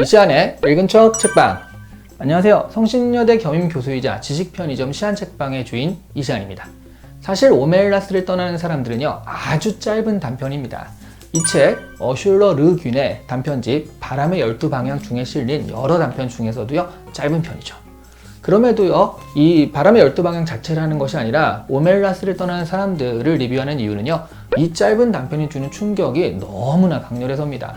이 시간에 읽은 척 책방. 안녕하세요. 성신여대 겸임 교수이자 지식 편의점 시안책방의 주인 이시안입니다. 사실 오멜라스를 떠나는 사람들은요 아주 짧은 단편입니다. 이 책 어슐러 르 균의 단편집 바람의 12방향 중에 실린 여러 단편 중에서도요 짧은 편이죠. 그럼에도요 이 바람의 12방향 자체를 하는 것이 아니라 오멜라스를 떠나는 사람들을 리뷰하는 이유는요 이 짧은 단편이 주는 충격이 너무나 강렬해서입니다.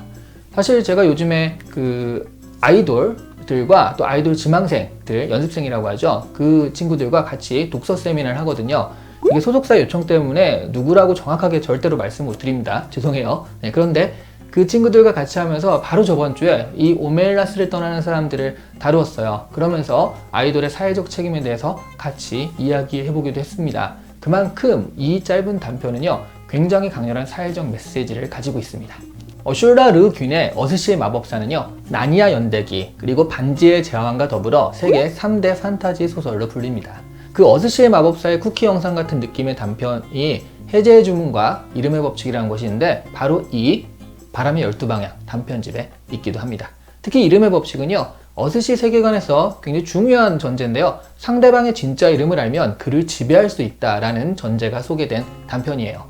사실 제가 요즘에 그 아이돌들과 또 아이돌 지망생들 연습생이라고 하죠. 그 친구들과 같이 독서 세미나를 하거든요. 이게 소속사 요청 때문에 누구라고 정확하게 절대로 말씀 못 드립니다. 죄송해요. 네, 그런데 그 친구들과 같이 하면서 바로 저번 주에 이 오멜라스를 떠나는 사람들을 다루었어요. 그러면서 아이돌의 사회적 책임에 대해서 같이 이야기해 보기도 했습니다. 그만큼 이 짧은 단편은요, 굉장히 강렬한 사회적 메시지를 가지고 있습니다. 어슐라 르 균의 어스시의 마법사는요, 나니아 연대기, 그리고 반지의 제왕과 더불어 세계 3대 판타지 소설로 불립니다. 그 어스시의 마법사의 쿠키 영상 같은 느낌의 단편이 해제의 주문과 이름의 법칙이라는 것이 있는데, 바로 이 바람의 12방향 단편집에 있기도 합니다. 특히 이름의 법칙은요, 어스시 세계관에서 굉장히 중요한 전제인데요. 상대방의 진짜 이름을 알면 그를 지배할 수 있다라는 전제가 소개된 단편이에요.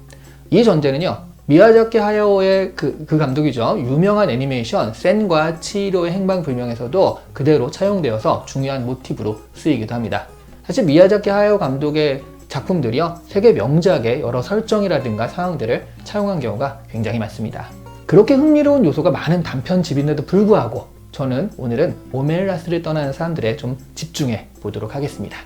이 전제는요, 미야자키 하야오의 그, 그 감독이죠. 유명한 애니메이션 센과 치히로의 행방불명에서도 그대로 차용되어서 중요한 모티브로 쓰이기도 합니다. 사실 미야자키 하야오 감독의 작품들이요. 세계 명작의 여러 설정이라든가 상황들을 차용한 경우가 굉장히 많습니다. 그렇게 흥미로운 요소가 많은 단편집인데도 불구하고 저는 오늘은 오멜라스를 떠나는 사람들에 좀 집중해 보도록 하겠습니다.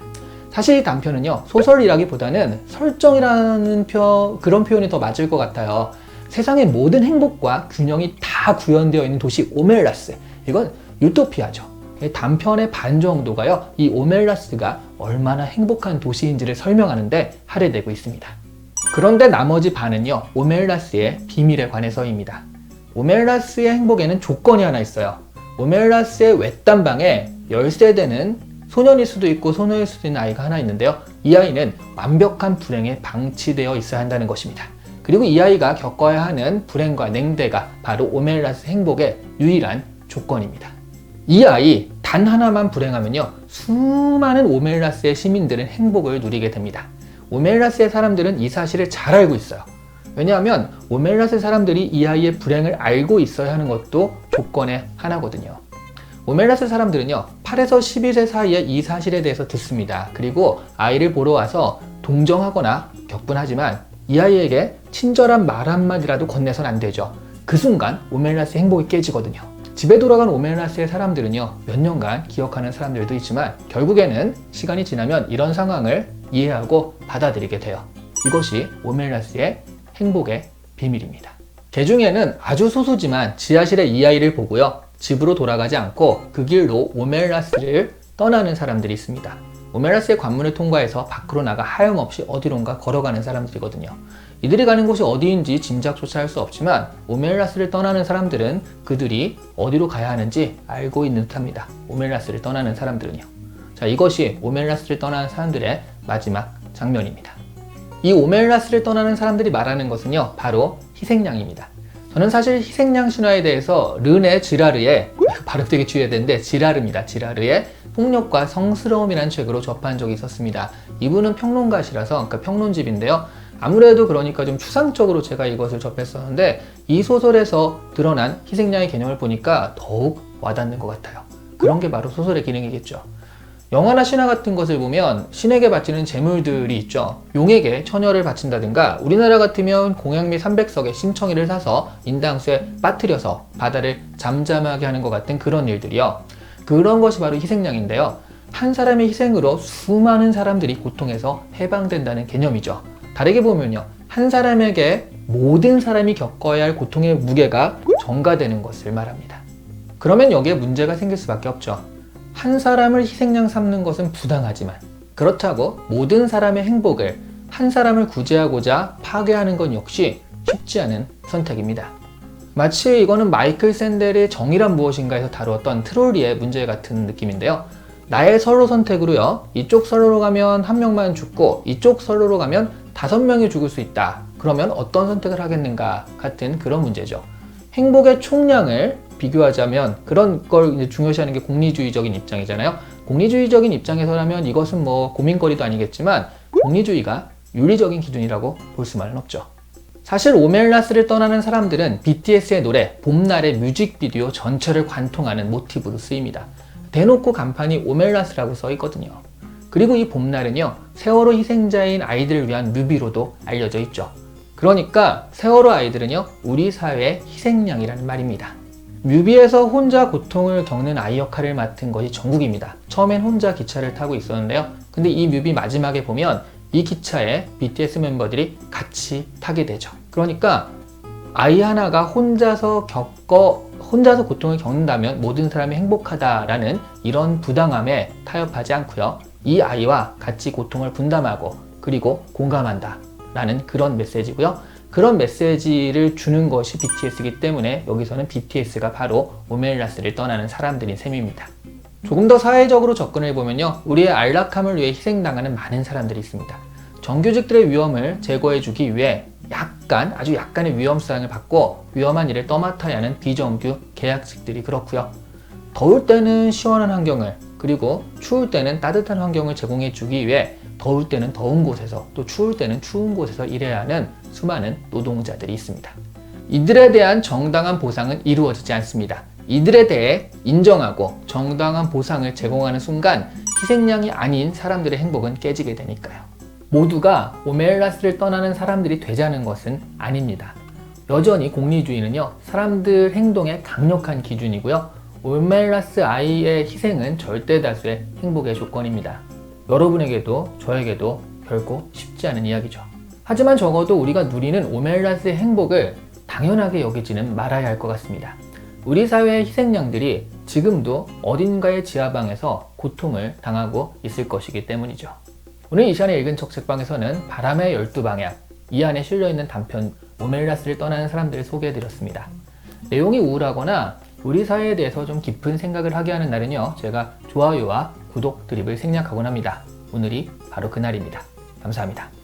사실 이 단편은요, 소설이라기보다는 설정이라는 표, 그런 표현이 더 맞을 것 같아요. 세상의 모든 행복과 균형이 다 구현되어 있는 도시 오멜라스. 이건 유토피아죠. 단편의 반 정도가요, 이 오멜라스가 얼마나 행복한 도시인지를 설명하는데 할애되고 있습니다. 그런데 나머지 반은요, 오멜라스의 비밀에 관해서입니다. 오멜라스의 행복에는 조건이 하나 있어요. 오멜라스의 외딴방에 10세대는 소년일 수도 있고 소녀일 수도 있는 아이가 하나 있는데요. 이 아이는 완벽한 불행에 방치되어 있어야 한다는 것입니다. 그리고 이 아이가 겪어야 하는 불행과 냉대가 바로 오멜라스 행복의 유일한 조건입니다. 이 아이 단 하나만 불행하면요. 수많은 오멜라스의 시민들은 행복을 누리게 됩니다. 오멜라스의 사람들은 이 사실을 잘 알고 있어요. 왜냐하면 오멜라스 사람들이 이 아이의 불행을 알고 있어야 하는 것도 조건의 하나거든요. 오멜라스 사람들은요, 8에서 12세 사이에 이 사실에 대해서 듣습니다. 그리고 아이를 보러 와서 동정하거나 격분하지만 이 아이에게 친절한 말 한마디라도 건네선 안 되죠. 그 순간 오멜라스의 행복이 깨지거든요. 집에 돌아간 오멜라스의 사람들은요, 몇 년간 기억하는 사람들도 있지만 결국에는 시간이 지나면 이런 상황을 이해하고 받아들이게 돼요. 이것이 오멜라스의 행복의 비밀입니다. 개 중에는 아주 소수지만 지하실에 이 아이를 보고요. 집으로 돌아가지 않고 그 길로 오멜라스를 떠나는 사람들이 있습니다. 오멜라스의 관문을 통과해서 밖으로 나가 하염없이 어디론가 걸어가는 사람들이거든요. 이들이 가는 곳이 어디인지 짐작조차 할 수 없지만 오멜라스를 떠나는 사람들은 그들이 어디로 가야 하는지 알고 있는 듯합니다. 오멜라스를 떠나는 사람들은요. 자, 이것이 오멜라스를 떠나는 사람들의 마지막 장면입니다. 이 오멜라스를 떠나는 사람들이 말하는 것은요, 바로 희생양입니다. 저는 사실 희생양 신화에 대해서 르네 지라르의 발음 되게 주의해야 되는데 지라르입니다. 지라르의 폭력과 성스러움이라는 책으로 접한 적이 있었습니다. 이분은 평론가시라서 그러니까 평론집인데요. 아무래도 그러니까 좀 추상적으로 제가 이것을 접했었는데 이 소설에서 드러난 희생양의 개념을 보니까 더욱 와닿는 것 같아요. 그런 게 바로 소설의 기능이겠죠. 영화나 신화 같은 것을 보면 신에게 바치는 재물들이 있죠. 용에게 처녀를 바친다든가 우리나라 같으면 공양미 300석의 심청이를 사서 인당수에 빠뜨려서 바다를 잠잠하게 하는 것 같은 그런 일들이요. 그런 것이 바로 희생양인데요. 한 사람의 희생으로 수많은 사람들이 고통에서 해방된다는 개념이죠. 다르게 보면요. 한 사람에게 모든 사람이 겪어야 할 고통의 무게가 전가되는 것을 말합니다. 그러면 여기에 문제가 생길 수밖에 없죠. 한 사람을 희생양 삼는 것은 부당하지만 그렇다고 모든 사람의 행복을 한 사람을 구제하고자 파괴하는 건 역시 쉽지 않은 선택입니다. 마치 이거는 마이클 샌델의 정의란 무엇인가에서 다루었던 트롤리의 문제 같은 느낌인데요. 나의 선로 선택으로요. 이쪽 선로로 가면 한 명만 죽고 이쪽 선로로 가면 다섯 명이 죽을 수 있다. 그러면 어떤 선택을 하겠는가 같은 그런 문제죠. 행복의 총량을 비교하자면 그런 걸 이제 중요시하는 게 공리주의적인 입장이잖아요. 공리주의적인 입장에서라면 이것은 뭐 고민거리도 아니겠지만 공리주의가 윤리적인 기준이라고 볼 수만은 없죠. 사실 오멜라스를 떠나는 사람들은 BTS의 노래 봄날의 뮤직비디오 전체를 관통하는 모티브로 쓰입니다. 대놓고 간판이 오멜라스라고 써 있거든요. 그리고 이 봄날은요, 세월호 희생자인 아이들을 위한 뮤비로도 알려져 있죠. 그러니까 세월호 아이들은요, 우리 사회의 희생양이라는 말입니다. 뮤비에서 혼자 고통을 겪는 아이 역할을 맡은 것이 정국입니다. 처음엔 혼자 기차를 타고 있었는데요. 근데 이 뮤비 마지막에 보면 이 기차에 BTS 멤버들이 같이 타게 되죠. 그러니까 아이 하나가 혼자서 겪어 혼자서 고통을 겪는다면 모든 사람이 행복하다라는 이런 부당함에 타협하지 않고요. 이 아이와 같이 고통을 분담하고 그리고 공감한다라는 그런 메시지고요. 그런 메시지를 주는 것이 BTS이기 때문에 여기서는 BTS가 바로 오멜라스를 떠나는 사람들인 셈입니다. 조금 더 사회적으로 접근해 보면요. 우리의 안락함을 위해 희생당하는 많은 사람들이 있습니다. 정규직들의 위험을 제거해 주기 위해 약간 아주 약간의 위험성을 받고 위험한 일을 떠맡아야 하는 비정규 계약직들이 그렇고요. 더울 때는 시원한 환경을 그리고 추울 때는 따뜻한 환경을 제공해 주기 위해 더울 때는 더운 곳에서 또 추울 때는 추운 곳에서 일해야 하는 수많은 노동자들이 있습니다. 이들에 대한 정당한 보상은 이루어지지 않습니다. 이들에 대해 인정하고 정당한 보상을 제공하는 순간 희생양이 아닌 사람들의 행복은 깨지게 되니까요. 모두가 오멜라스를 떠나는 사람들이 되자는 것은 아닙니다. 여전히 공리주의는요, 사람들 행동의 강력한 기준이고요. 오멜라스 아이의 희생은 절대 다수의 행복의 조건입니다. 여러분에게도 저에게도 결코 쉽지 않은 이야기죠. 하지만 적어도 우리가 누리는 오멜라스의 행복을 당연하게 여기지는 말아야 할 것 같습니다. 우리 사회의 희생양들이 지금도 어딘가의 지하방에서 고통을 당하고 있을 것이기 때문이죠. 오늘 이 시간에 읽은 척 책방에서는 바람의 12방향, 이 안에 실려있는 단편 오멜라스를 떠나는 사람들을 소개해드렸습니다. 내용이 우울하거나 우리 사회에 대해서 좀 깊은 생각을 하게 하는 날은요, 제가 좋아요와 구독 드립을 생략하곤 합니다. 오늘이 바로 그날입니다. 감사합니다.